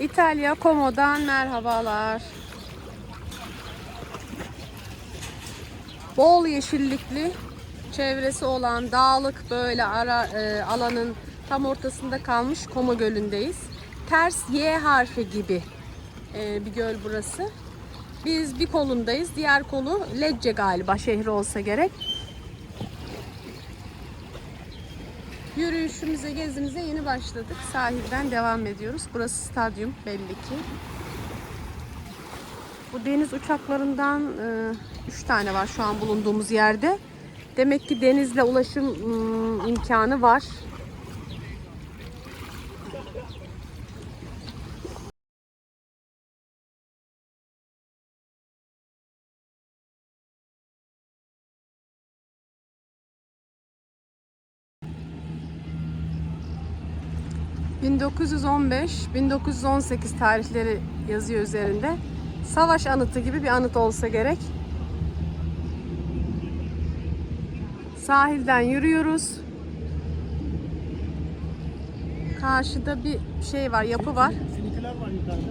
İtalya Como'dan merhabalar. Bol yeşillikli çevresi olan dağlık böyle ara e, alanın tam ortasında kalmış Como Gölü'ndeyiz. Ters Y harfi gibi e, bir göl burası. Biz bir kolundayız. Diğer kolu Lecce galiba şehri olsa gerek. Yürüyüşümüze, gezimize yeni başladık. Sahilden devam ediyoruz. Burası stadyum belli ki. Bu deniz uçaklarından 3 tane var şu an bulunduğumuz yerde. Demek ki denizle ulaşım ım, imkanı var. ...1915-1918 tarihleri yazıyor üzerinde. Savaş anıtı gibi bir anıt olsa gerek. Sahilden yürüyoruz. Karşıda bir şey var, yapı var.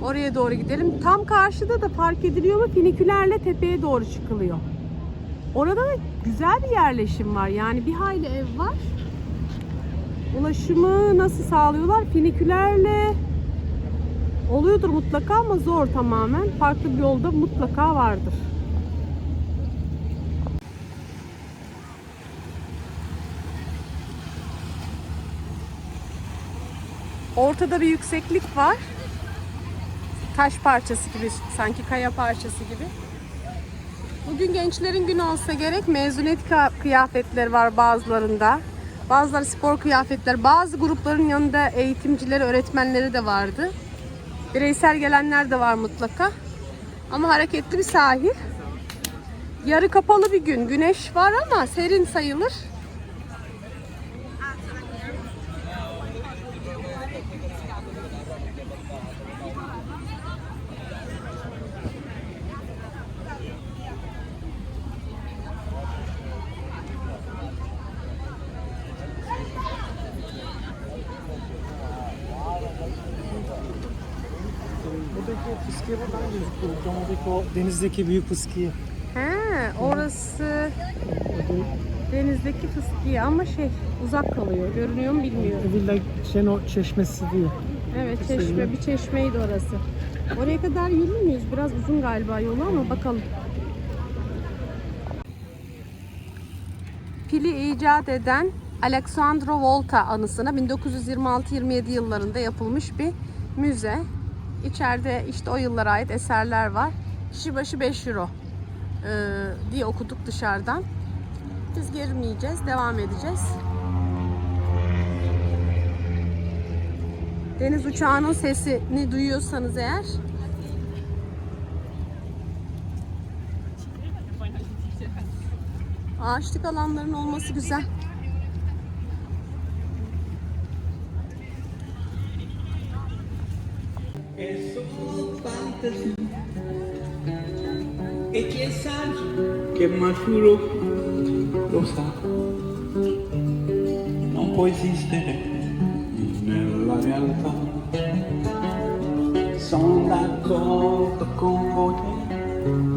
Oraya doğru gidelim. Tam karşıda da park ediliyor mu finikülerle tepeye doğru çıkılıyor. Orada da güzel bir yerleşim var. Yani bir hayli ev var. Ulaşımı nasıl sağlıyorlar? Finikülerle oluyordur mutlaka ama zor tamamen. Farklı bir yolda mutlaka vardır. Ortada bir yükseklik var. Taş parçası gibi, sanki kaya parçası gibi. Bugün gençlerin günü olsa gerek mezuniyet kı- kıyafetleri var bazılarında. Bazıları spor kıyafetler, bazı grupların yanında eğitimcileri, öğretmenleri de vardı. Bireysel gelenler de var mutlaka. Ama hareketli bir sahil. Yarı kapalı bir gün. Güneş var ama serin sayılır. Buradaki o fıskiye buradan gözüküyor. Ucumdaki o denizdeki büyük fıskiye. He, orası denizdeki fıskiye ama şey uzak kalıyor. Görünüyor mu bilmiyorum. Villa Şeno çeşmesi diyor. Evet çeşme bir çeşmeydi orası. Oraya kadar yürür müyüz? Biraz uzun galiba yolu ama bakalım. Pili icat eden Alexandro Volta anısına 1926-27 yıllarında yapılmış bir müze. İçeride işte o yıllara ait eserler var. Kişi başı 5 euro ee, diye okuduk dışarıdan. Biz girmeyeceğiz, devam edeceğiz. Deniz uçağının sesini duyuyorsanız eğer ağaçlık alanların olması güzel. È solo fantasy e chi è saggio che maturo lo sa. Non può esistere nella realtà. Sono d'accordo con voi,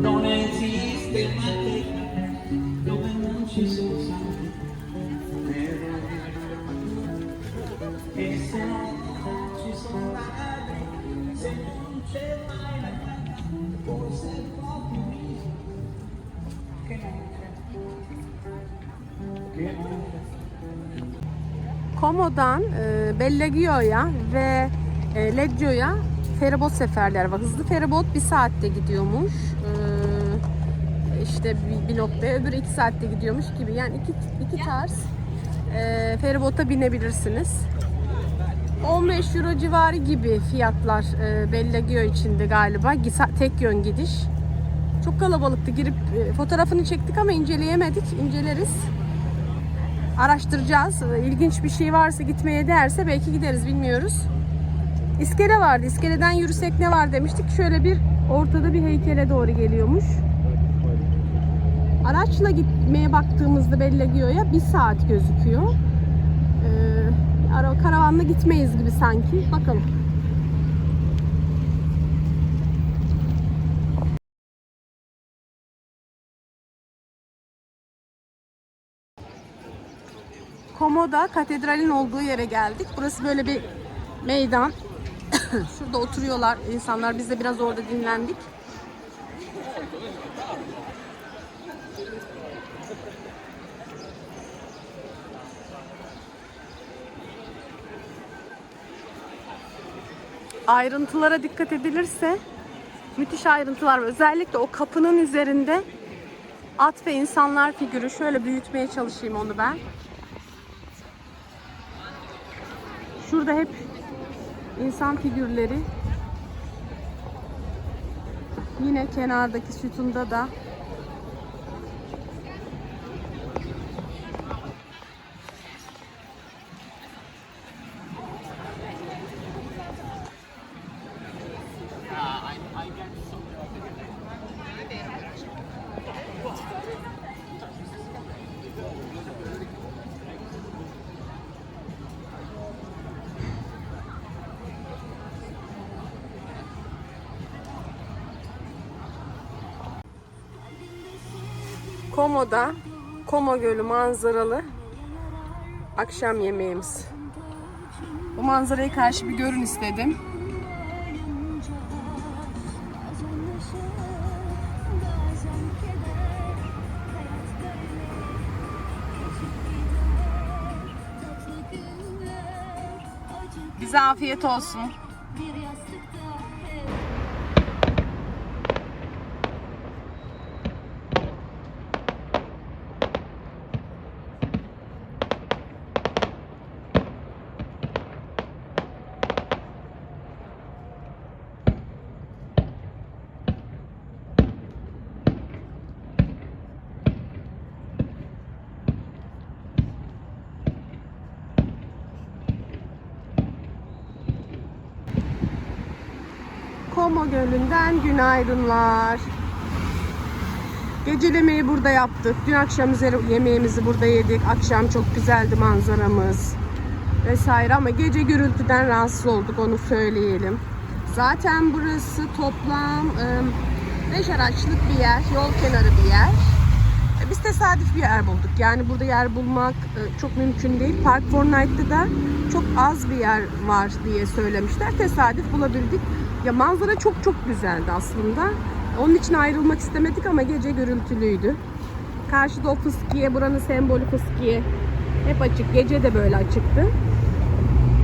non esiste materia Komo'dan e, Bellagio'ya ve e, Leggio'ya feribot seferler var. Hızlı feribot bir saatte gidiyormuş. E, işte bir, bir noktaya öbürü iki saatte gidiyormuş gibi. Yani iki, iki tarz e, feribota binebilirsiniz. 15 euro civarı gibi fiyatlar e, Bellagio içinde galiba. Tek yön gidiş. Çok kalabalıktı. Girip e, fotoğrafını çektik ama inceleyemedik. İnceleriz. Araştıracağız. E, İlginç bir şey varsa gitmeye değerse belki gideriz bilmiyoruz. İskele vardı. İskeleden yürüsek ne var demiştik. Şöyle bir ortada bir heykele doğru geliyormuş. Araçla gitmeye baktığımızda Bellagio'ya bir saat gözüküyor. Ee, Ara, karavanla gitmeyiz gibi sanki. Bakalım. Komoda katedralin olduğu yere geldik. Burası böyle bir meydan. Şurada oturuyorlar insanlar. Biz de biraz orada dinlendik. Ayrıntılara dikkat edilirse müthiş ayrıntılar var. Özellikle o kapının üzerinde at ve insanlar figürü. Şöyle büyütmeye çalışayım onu ben. Şurada hep insan figürleri. Yine kenardaki sütunda da Komo'da Komo Gölü manzaralı akşam yemeğimiz. Bu manzarayı karşı bir görün istedim. Bize afiyet olsun. Como Gölü'nden günaydınlar. Gecelemeyi burada yaptık. Dün akşam üzeri yemeğimizi burada yedik. Akşam çok güzeldi manzaramız vesaire ama gece gürültüden rahatsız olduk onu söyleyelim. Zaten burası toplam 5 araçlık bir yer, yol kenarı bir yer. E, Biz tesadüf bir yer bulduk. Yani burada yer bulmak e, çok mümkün değil. Park Fortnite'da da çok az bir yer var diye söylemişler. Tesadüf bulabildik. Ya manzara çok çok güzeldi aslında. Onun için ayrılmak istemedik ama gece gürültülüydü. Karşıda o fıskiye, buranın sembolü fıskiye. Hep açık. Gece de böyle açıktı.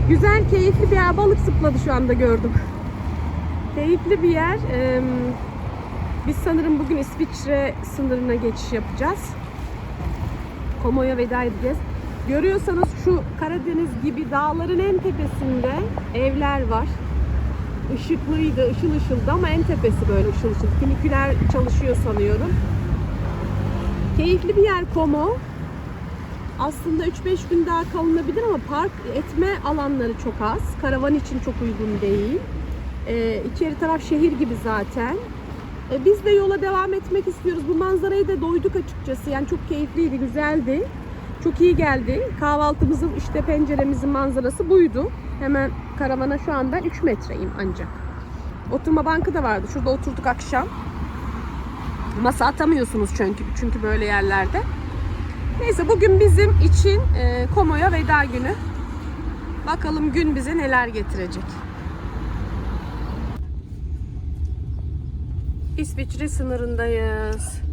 Güzel, keyifli bir yer. Balık zıpladı şu anda gördüm. Keyifli bir yer. Ee, biz sanırım bugün İsviçre sınırına geçiş yapacağız. Komo'ya veda edeceğiz. Görüyorsanız şu Karadeniz gibi dağların en tepesinde evler var. Işıklıydı, ışıl ışıldı ama en tepesi böyle ışıl ışıl. Finiküler çalışıyor sanıyorum. Keyifli bir yer Komo. Aslında 3-5 gün daha kalınabilir ama park etme alanları çok az. Karavan için çok uygun değil. Ee, içeri taraf şehir gibi zaten. Ee, biz de yola devam etmek istiyoruz. Bu manzarayı da doyduk açıkçası. Yani çok keyifliydi, güzeldi. Çok iyi geldi. Kahvaltımızın işte penceremizin manzarası buydu. Hemen karavana şu an ben 3 metreyim ancak. Oturma bankı da vardı. Şurada oturduk akşam. Masa atamıyorsunuz çünkü çünkü böyle yerlerde. Neyse bugün bizim için e, Komo'ya veda günü. Bakalım gün bize neler getirecek. İsviçre sınırındayız.